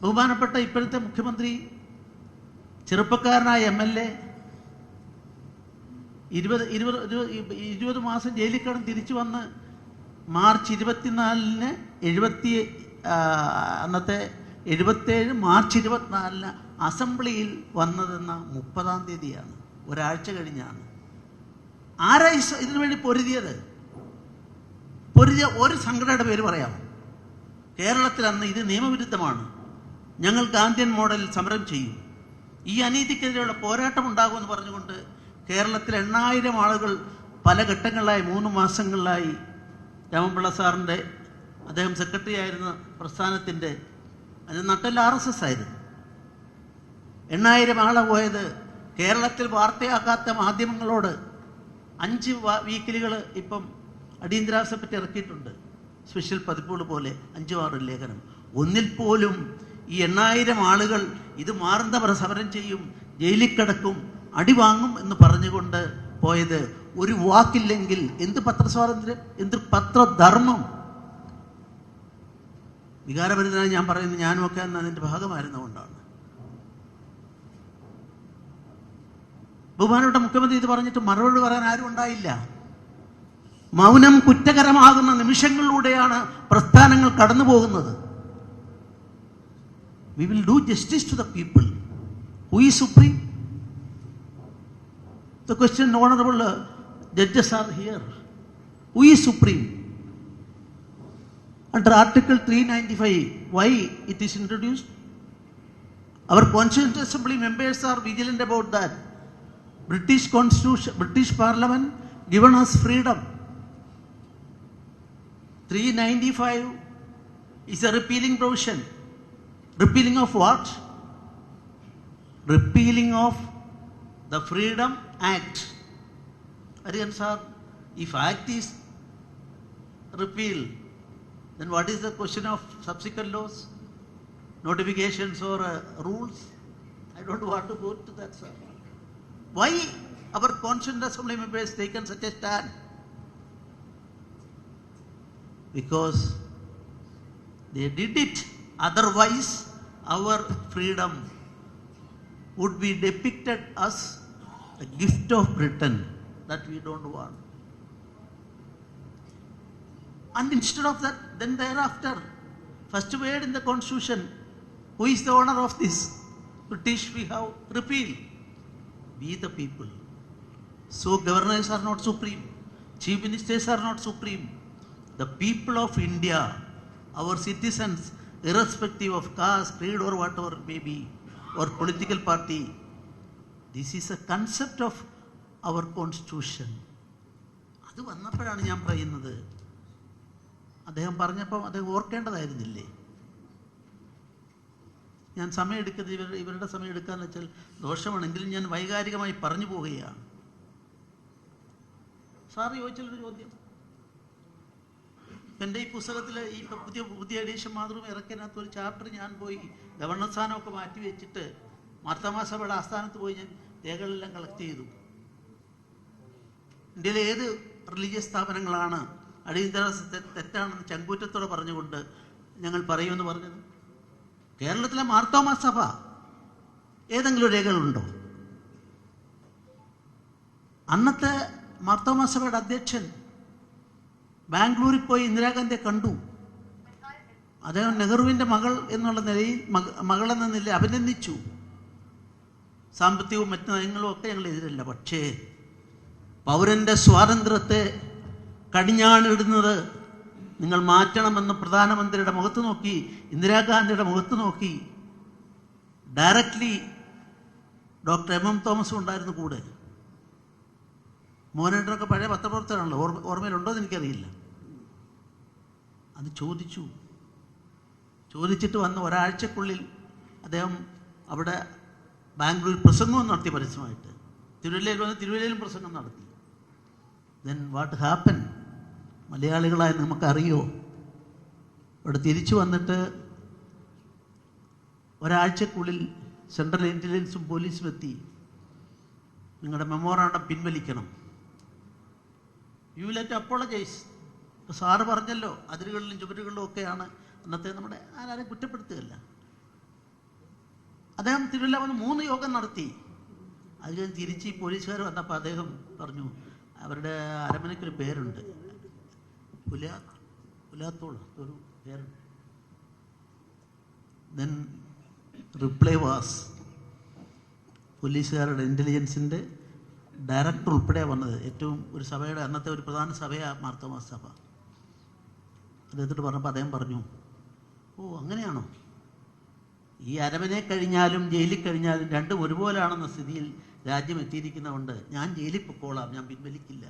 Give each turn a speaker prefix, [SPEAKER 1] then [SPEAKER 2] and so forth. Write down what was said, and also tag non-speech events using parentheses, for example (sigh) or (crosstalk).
[SPEAKER 1] ബഹുമാനപ്പെട്ട ഇപ്പോഴത്തെ മുഖ്യമന്ത്രി ചെറുപ്പക്കാരനായ എം എൽ എ ഇരുപത് ഇരുപത് ഇരുപത് മാസം ജയിലിൽ കടന്ന് തിരിച്ചു വന്ന് മാർച്ച് ഇരുപത്തിനാലിന് എഴുപത്തി അന്നത്തെ എഴുപത്തേഴ് മാർച്ച് ഇരുപത്തിനാലിന് അസംബ്ലിയിൽ വന്നതെന്ന മുപ്പതാം തീയതിയാണ്. ഒരാഴ്ച കഴിഞ്ഞാണ്. ആരാ ഇതിനു വേണ്ടി പൊരുതിയത്? പൊരുതിയ ഒരു സംഘടനയുടെ പേര് പറയാമോ? കേരളത്തിൽ അന്ന് ഇത് നിയമവിരുദ്ധമാണ്. ഞങ്ങൾ ഗാന്ധിയൻ മോഡലിൽ സമരം ചെയ്യും. ഈ അനീതിക്കെതിരെയുള്ള പോരാട്ടം ഉണ്ടാകുമെന്ന് പറഞ്ഞുകൊണ്ട് കേരളത്തിൽ എണ്ണായിരം ആളുകൾ പല ഘട്ടങ്ങളിലായി മൂന്ന് മാസങ്ങളിലായി രാമപിള്ള സാറിന്റെ അദ്ദേഹം സെക്രട്ടറി ആയിരുന്ന പ്രസ്ഥാനത്തിന്റെ അതിന് നട്ടൽ ആർ എസ് എസ് ആയിരുന്നു. എണ്ണായിരം ആളെ പോയത്. കേരളത്തിൽ വാർത്തയാക്കാത്ത മാധ്യമങ്ങളോട് അഞ്ച് വീക്കിലുകൾ ഇപ്പം അടിയന്തരാവസ്ഥയെ പറ്റി ഇറക്കിയിട്ടുണ്ട്. സ്പെഷ്യൽ പതിപ്പുകൾ പോലെ അഞ്ചു ആറ് ലേഖനം ഒന്നിൽ പോലും ഈ എണ്ണായിരം ആളുകൾ ഇത് മാറുന്നവർ സമരം ചെയ്യും ജയിലിൽ കിടക്കും അടി വാങ്ങും എന്ന് പറഞ്ഞുകൊണ്ട് പോയത് ഒരു വാക്കില്ലെങ്കിൽ എന്ത് പത്രസ്വാതന്ത്ര്യം എന്ത് പത്രധർമ്മം? വികാരഭരിതനായി ഞാൻ പറയുന്നത് ഞാനുമൊക്കെ അന്ന് അതിന്റെ ഭാഗമായിരുന്നുകൊണ്ടാണ് ബഹുമാനപ്പെട്ട മുഖ്യമന്ത്രി ഇത് പറഞ്ഞിട്ട് മറുപടി പറയാൻ ആരും ഉണ്ടായില്ല. മൗനം കുറ്റകരമാകുന്ന നിമിഷങ്ങളിലൂടെയാണ് പ്രസ്ഥാനങ്ങൾ കടന്നു പോകുന്നത് We will do justice to the people. Who is supreme? The question, honorable uh, judges are here. Who is supreme? Under Article 395, why it is introduced? Our Constituent Assembly members are vigilant about that. British Constitution, British Parliament given us freedom. 395 is a repealing provision. Repealing of what? Repealing of the Freedom Act. Again, sir, if Act is repealed, then what is the question of subsequent laws, notifications or uh, rules? I don't (laughs) want to go to that, sir. Why our Constituent Assembly members taken such a stand? Because they did it. Otherwise, our freedom would be depicted as a gift of Britain that we don't want. And instead of that, then thereafter, first word in the constitution, who is the owner of this? British we have repeal. We the people. So governors are not supreme. Chief ministers are not supreme. The people of India, our citizens, irrespective of caste, creed or whatever it may be, or political party, this is a concept of our constitution. അത് വന്നപ്പോഴാണ് ഞാൻ പറയുന്നത്. അദ്ദേഹം പറഞ്ഞപ്പോൾ അദ്ദേഹം ഓർക്കേണ്ടതായിരുന്നില്ലേ? ഞാൻ സമയം എടുക്കുന്നത് ഇവരുടെ ഇവരുടെ സമയം എടുക്കാന്ന് വെച്ചാൽ ദോഷമാണെങ്കിലും ഞാൻ വൈകാരികമായി പറഞ്ഞു പോവുകയാണ്. സാർ ചോദിച്ചൊരു ചോദ്യം. എന്റെ ഈ പുസ്തകത്തിൽ ഈ പുതിയ പുതിയ എഡീഷൻ മാത്രം ഇറക്കിനകത്ത് ഒരു ചാപ്റ്റർ ഞാൻ പോയി ഗവർണർ സ്ഥാനമൊക്കെ മാറ്റി വെച്ചിട്ട് മാർത്തമാസഭയുടെ ആസ്ഥാനത്ത് പോയി ഞാൻ രേഖകളെല്ലാം കളക്ട് ചെയ്തു. ഇന്ത്യയിലെ ഏത് റിലീജിയസ് സ്ഥാപനങ്ങളാണ് അടിയന്തര തെറ്റാണെന്ന് ചങ്കൂറ്റത്തോടെ പറഞ്ഞുകൊണ്ട് ഞങ്ങൾ പറയുമെന്ന് പറഞ്ഞത്? കേരളത്തിലെ മാർത്തോമാ സഭ ഏതെങ്കിലും രേഖകളുണ്ടോ? അന്നത്തെ മാർത്തോമാ സഭയുടെ അധ്യക്ഷൻ ബാംഗ്ലൂരിൽ പോയി ഇന്ദിരാഗാന്ധിയെ കണ്ടു. അദ്ദേഹം നെഹ്റുവിന്റെ മകൾ എന്നുള്ള നിലയിൽ മകളെന്ന നിലയിൽ അഭിനന്ദിച്ചു. സാമ്പത്തികവും മറ്റു നയങ്ങളും ഒക്കെ ഞങ്ങൾ എതിരല്ല. പക്ഷേ പൗരന്റെ സ്വാതന്ത്ര്യത്തെ കടിഞ്ഞാണിടുന്നത് നിങ്ങൾ മാറ്റണമെന്ന് പ്രധാനമന്ത്രിയുടെ മുഖത്ത് നോക്കി ഇന്ദിരാഗാന്ധിയുടെ മുഖത്ത് നോക്കി ഡയറക്റ്റ്ലി ഡോക്ടർ എം എം തോമസും ഉണ്ടായിരുന്നു കൂടെ. മോഹനേട്ടനൊക്കെ പഴയ പത്രപ്രവർത്തകരാണല്ലോ ഓർമ്മ ഓർമ്മയിലുണ്ടോ എന്ന് എനിക്കറിയില്ല. അത് ചോദിച്ചു. ചോദിച്ചിട്ട് വന്ന ഒരാഴ്ചക്കുള്ളിൽ അദ്ദേഹം അവിടെ ബാംഗ്ലൂരിൽ പ്രസംഗവും നടത്തി പരസ്യമായിട്ട്. തിരുവല്ലയിൽ വന്ന് തിരുവല്ലയിലും പ്രസംഗം നടത്തി. ദെൻ വാട്ട് ഹാപ്പൻ മലയാളികളായ നമുക്കറിയോ? ഇവിടെ തിരിച്ചു വന്നിട്ട് ഒരാഴ്ചക്കുള്ളിൽ സെൻട്രൽ ഇന്റലിജൻസും പോലീസും എത്തി. നിങ്ങളുടെ മെമ്മോറാണ്ടം പിൻവലിക്കണം. യു ലെറ്റ് അപ്പോളജൈസ് സാറ് പറഞ്ഞല്ലോ അതിരുകളിലും ചുവരുകളിലും ഒക്കെയാണ്. അന്നത്തെ നമ്മുടെ ആരും കുറ്റപ്പെടുത്തുകയല്ല. അദ്ദേഹം തിരുവല്ല വന്ന് മൂന്ന് യോഗം നടത്തി. അത് കഴിഞ്ഞ് തിരിച്ച് പോലീസുകാർ വന്നപ്പോൾ അദ്ദേഹം പറഞ്ഞു അവരുടെ അരമനയ്ക്കൊരു പേരുണ്ട്. പുല പുലാത്തോളം ഒരു പേരുണ്ട്. Then reply was. പോലീസുകാരുടെ ഇന്റലിജൻസിന്റെ ഡയറക്ടർ ഉൾപ്പെടെ വന്നത്. ഏറ്റവും ഒരു സഭയുടെ അന്നത്തെ ഒരു പ്രധാന സഭയാണ് മാർത്തോമാ സഭ. അദ്ദേഹത്തോട് പറഞ്ഞപ്പോൾ അദ്ദേഹം പറഞ്ഞു ഓ അങ്ങനെയാണോ? ഈ അരമനെ കഴിഞ്ഞാലും ജയിലിൽ കഴിഞ്ഞാലും രണ്ടും ഒരുപോലാണെന്ന സ്ഥിതിയിൽ രാജ്യം എത്തിയിരിക്കുന്നതുകൊണ്ട് ഞാൻ ജയിലിൽ പൊക്കോളാം ഞാൻ പിൻവലിക്കില്ല.